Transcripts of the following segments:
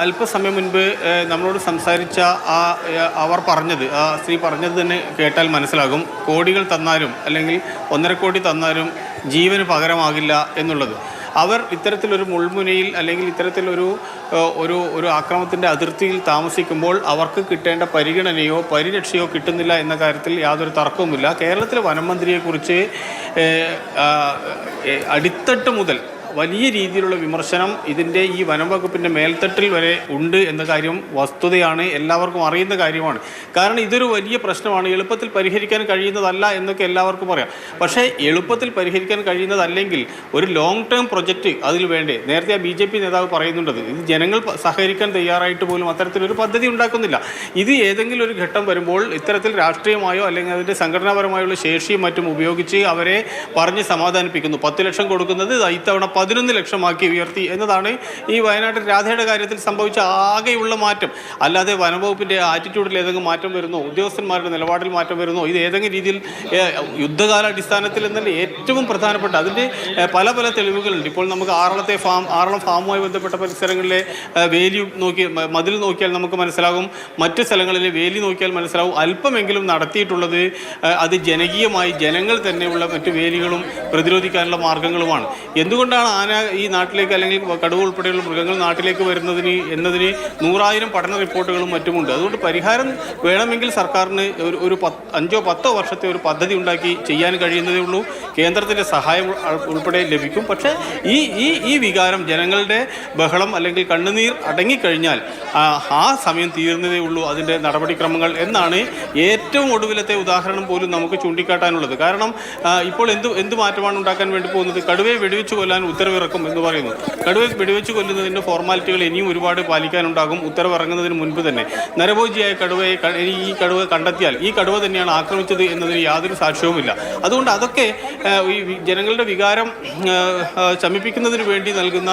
അല്പസമയം മുൻപ് നമ്മളോട് സംസാരിച്ച ആ അവർ പറഞ്ഞത് ആ സ്ത്രീ പറഞ്ഞത് തന്നെ കേട്ടാൽ മനസ്സിലാകും. കോടികൾ തന്നാലും അല്ലെങ്കിൽ ഒന്നര കോടി തന്നാലും ജീവന് പകരമാകില്ല എന്നുള്ളത്. അവർ ഇത്തരത്തിലൊരു മുൾമുനയിൽ അല്ലെങ്കിൽ ഇത്തരത്തിലൊരു ഒരു ഒരു ആക്രമണത്തിന്റെ അതിർത്തിയിൽ താമസിക്കുമ്പോൾ അവർക്ക് കിട്ടേണ്ട പരിഗണനയോ പരിരക്ഷയോ കിട്ടുന്നില്ല എന്ന കാര്യത്തിൽ യാതൊരു തർക്കവുമില്ല. കേരളത്തിലെ വനം മന്ത്രിയെക്കുറിച്ച് അടിത്തട്ട് മുതൽ വലിയ രീതിയിലുള്ള വിമർശനം ഇതിന്റെ ഈ വനം വകുപ്പിന്റെ മേൽത്തട്ടിൽ വരെ ഉണ്ട് എന്ന കാര്യം വസ്തുതയാണ് എല്ലാവർക്കും അറിയുന്ന കാര്യമാണ്. കാരണം ഇതൊരു വലിയ പ്രശ്നമാണ്. എളുപ്പത്തിൽ പരിഹരിക്കാൻ കഴിയുന്നതല്ല എന്നൊക്കെ എല്ലാവർക്കും അറിയാം പക്ഷേ എളുപ്പത്തിൽ പരിഹരിക്കാൻ കഴിയുന്നതല്ലെങ്കിൽ ഒരു ലോങ് ടേം പ്രൊജക്റ്റ് അതിൽ വേണ്ടേ? നേരത്തെ ആ ബി ജെ പി നേതാവ് പറയുന്നുണ്ടത്. ഇത് ജനങ്ങൾ സഹകരിക്കാൻ തയ്യാറായിട്ട് പോലും അത്തരത്തിലൊരു പദ്ധതി ഉണ്ടാക്കുന്നില്ല. ഇത് ഏതെങ്കിലും ഒരു ഘട്ടം വരുമ്പോൾ ഇത്തരത്തിൽ രാഷ്ട്രീയമായോ അല്ലെങ്കിൽ അതിന്റെ സംഘടനാപരമായുള്ള ശേഷിയും മറ്റും ഉപയോഗിച്ച് അവരെ പറഞ്ഞ് സമാധാനിപ്പിക്കുന്നു. പത്ത് ലക്ഷം കൊടുക്കുന്നത് ഇത്തവണ പതിനൊന്ന് ലക്ഷമാക്കി ഉയർത്തി എന്നതാണ് ഈ വയനാട്ടിൽ രാധയുടെ കാര്യത്തിൽ സംഭവിച്ച ആകെയുള്ള മാറ്റം. അല്ലാതെ വനംവകുപ്പിന്റെ ആറ്റിറ്റ്യൂഡിൽ ഏതെങ്കിലും മാറ്റം വരുന്നോ ഉദ്യോഗസ്ഥന്മാരുടെ നിലപാടിൽ മാറ്റം വരുന്നോ ഇത് ഏതെങ്കിലും രീതിയിൽ യുദ്ധകാലാടിസ്ഥാനത്തിൽ എന്നല്ല ഏറ്റവും പ്രധാനപ്പെട്ട അതിന്റെ പല പല തെളിവുകളുണ്ട്. ഇപ്പോൾ നമുക്ക് ആറളത്തെ ഫാം ആറളം ഫാമുമായി ബന്ധപ്പെട്ട പരിസരങ്ങളിലെ വേലി നോക്കി മതിൽ നോക്കിയാൽ നമുക്ക് മനസ്സിലാകും. മറ്റ് സ്ഥലങ്ങളിലെ വേലി നോക്കിയാൽ മനസ്സിലാവും അല്പമെങ്കിലും നടത്തിയിട്ടുള്ളത് അത് ജനകീയമായി ജനങ്ങൾ തന്നെയുള്ള മറ്റ് വേലികളും പ്രതിരോധിക്കാനുള്ള മാർഗങ്ങളുമാണ്. എന്തുകൊണ്ടാണ് ആന ഈ നാട്ടിലേക്ക് അല്ലെങ്കിൽ കടുവ ഉൾപ്പെടെയുള്ള മൃഗങ്ങൾ നാട്ടിലേക്ക് വരുന്നതിന് എന്നതിന് നൂറായിരം പഠന റിപ്പോർട്ടുകളും മറ്റുമുണ്ട്. അതുകൊണ്ട് പരിഹാരം വേണമെങ്കിൽ സർക്കാരിന് ഒരു ഒരു അഞ്ചോ പത്തോ വർഷത്തെ ഒരു പദ്ധതി ഉണ്ടാക്കി ചെയ്യാൻ കഴിയുന്നതേ ഉള്ളൂ. കേന്ദ്രത്തിന്റെ സഹായം ഉൾപ്പെടെ ലഭിക്കും. പക്ഷേ ഈ ഈ ഈ വികാരം ജനങ്ങളുടെ ബഹളം അല്ലെങ്കിൽ കണ്ണുനീർ അടങ്ങിക്കഴിഞ്ഞാൽ ആ സമയം തീർന്നതേ ഉള്ളൂ അതിന്റെ നടപടിക്രമങ്ങൾ എന്നാണ് ഏറ്റവും ഒടുവിലത്തെ ഉദാഹരണം പോലും നമുക്ക് ചൂണ്ടിക്കാട്ടാനുള്ളത്. കാരണം ഇപ്പോൾ എന്ത് എന്ത് മാറ്റമാണ് ഉണ്ടാക്കാൻ വേണ്ടി പോകുന്നത്? കടുവയെ വെടിവെച്ച് കൊല്ലാൻ ഉത്തരവിറക്കും എന്ന് പറയുന്നു. കടുവയെ വെടിവെച്ച് കൊല്ലുന്നതിന്റെ ഫോർമാലിറ്റികൾ ഇനിയും ഒരുപാട് പാലിക്കാനുണ്ടാകും. ഉത്തരവിറങ്ങുന്നതിന് മുൻപ് തന്നെ. നരഭോജിയായ കടുവയെ ഈ കടുവ കണ്ടെത്തിയാൽ ഈ കടുവ തന്നെയാണ് ആക്രമിച്ചത് എന്നതിന് യാതൊരു സാക്ഷ്യവുമില്ല. അതുകൊണ്ട് അതൊക്കെ ഈ ജനങ്ങളുടെ വികാരം ശമിപ്പിക്കുന്നതിന് വേണ്ടി നൽകുന്ന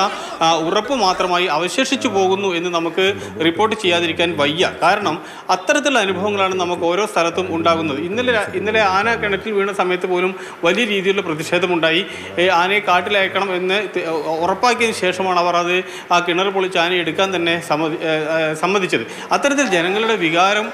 ഉറപ്പ് മാത്രമായി അവശേഷിച്ചു പോകുന്നു എന്ന് നമുക്ക് റിപ്പോർട്ട് ചെയ്യാതിരിക്കാൻ വയ്യ. കാരണം അത്തരത്തിലുള്ള അനുഭവങ്ങളാണ് നമുക്ക് ഓരോ സ്ഥലത്തും ഉണ്ടാകുന്നത്. ഇന്നലെ ഇന്നലെ ആന കിണറ്റിൽ വീണ സമയത്ത് പോലും വലിയ രീതിയിലുള്ള പ്രതിഷേധമുണ്ടായി. ആനയെ കാട്ടിലയക്കണം എന്ന് ത- ഉറപ്പാക്കിയതിന് ശേഷമാണ് അവർ അത് ആ കിണർ പൊളിച്ച് ആന എടുക്കാൻ തന്നെ സമ്മതി സമ്മതിച്ചത്. അത്തരത്തിൽ ജനങ്ങളുടെ വികാരം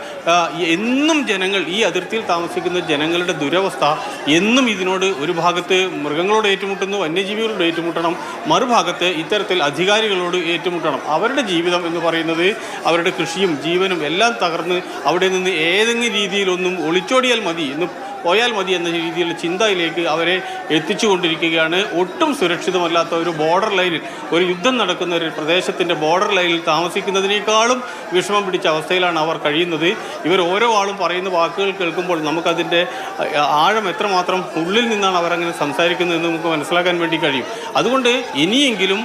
എന്നും ജനങ്ങൾ ഈ അതിർത്തിയിൽ താമസിക്കുന്ന ജനങ്ങളുടെ ദുരവസ്ഥ എന്നും ഇതിനോട് ഒരു ഭാഗത്ത് മൃഗങ്ങളോട് ഏറ്റുമുട്ടുന്നു വന്യജീവികളോട് ഏറ്റുമുട്ടണം മറുഭാഗത്ത് ഇത്തരത്തിൽ അധികാരികളോട് ഏറ്റുമുട്ടണം. അവരുടെ ജീവിതം എന്ന് പറയുന്നത് അവരുടെ കൃഷിയും ജീവനും എല്ലാം തകർന്ന് അവിടെ നിന്ന് ഏതെങ്കിലും രീതിയിലൊന്നും ഒളിച്ചോടിയാൽ മതി എന്ന് പോയാൽ മതി എന്ന രീതിയിലുള്ള ചിന്തയിലേക്ക് അവരെ എത്തിച്ചുകൊണ്ടിരിക്കുകയാണ്. ഒട്ടും സുരക്ഷിതമല്ലാത്ത ഒരു ബോർഡർ ലൈനിൽ ഒരു യുദ്ധം നടക്കുന്ന ഒരു പ്രദേശത്തിന്റെ ബോർഡർ ലൈനിൽ താമസിക്കുന്നതിനേക്കാളും വിഷമം പിടിച്ച അവസ്ഥയിലാണ് അവർ കഴിയുന്നത്. ഇവർ ഓരോ ആളും പറയുന്ന വാക്കുകൾ കേൾക്കുമ്പോൾ നമുക്കതിന്റെ ആഴം എത്രമാത്രം ഉള്ളിൽ നിന്നാണ് അവരങ്ങനെ സംസാരിക്കുന്നത് എന്ന് നമുക്ക് മനസ്സിലാക്കാൻ വേണ്ടി കഴിയും. അതുകൊണ്ട് ഇനിയെങ്കിലും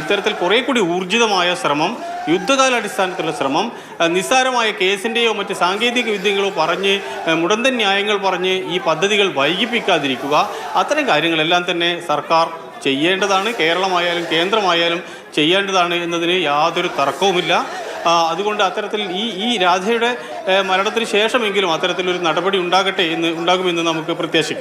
ഇത്തരത്തിൽ കുറേ കൂടി ഊർജിതമായ ശ്രമം യുദ്ധകാലാടിസ്ഥാനത്തിലുള്ള ശ്രമം നിസ്സാരമായ കേസിന്റെയോ മറ്റ് സാങ്കേതിക വിദ്യകളോ പറഞ്ഞ് മുടന്തൻ ന്യായങ്ങൾ പറഞ്ഞ് ഈ പദ്ധതികൾ വൈകിപ്പിക്കാതിരിക്കുക അത്തരം കാര്യങ്ങളെല്ലാം തന്നെ സർക്കാർ ചെയ്യേണ്ടതാണ്. കേരളമായാലും കേന്ദ്രമായാലും ചെയ്യേണ്ടതാണ് എന്നതിന് യാതൊരു തർക്കവുമില്ല. അതുകൊണ്ട് അത്തരത്തിൽ ഈ ഈ രാധയുടെ മരണത്തിന് ശേഷമെങ്കിലും അത്തരത്തിലൊരു നടപടി ഉണ്ടാകട്ടെ എന്ന് ഉണ്ടാകുമെന്ന് നമുക്ക് പ്രത്യാശിക്കാം.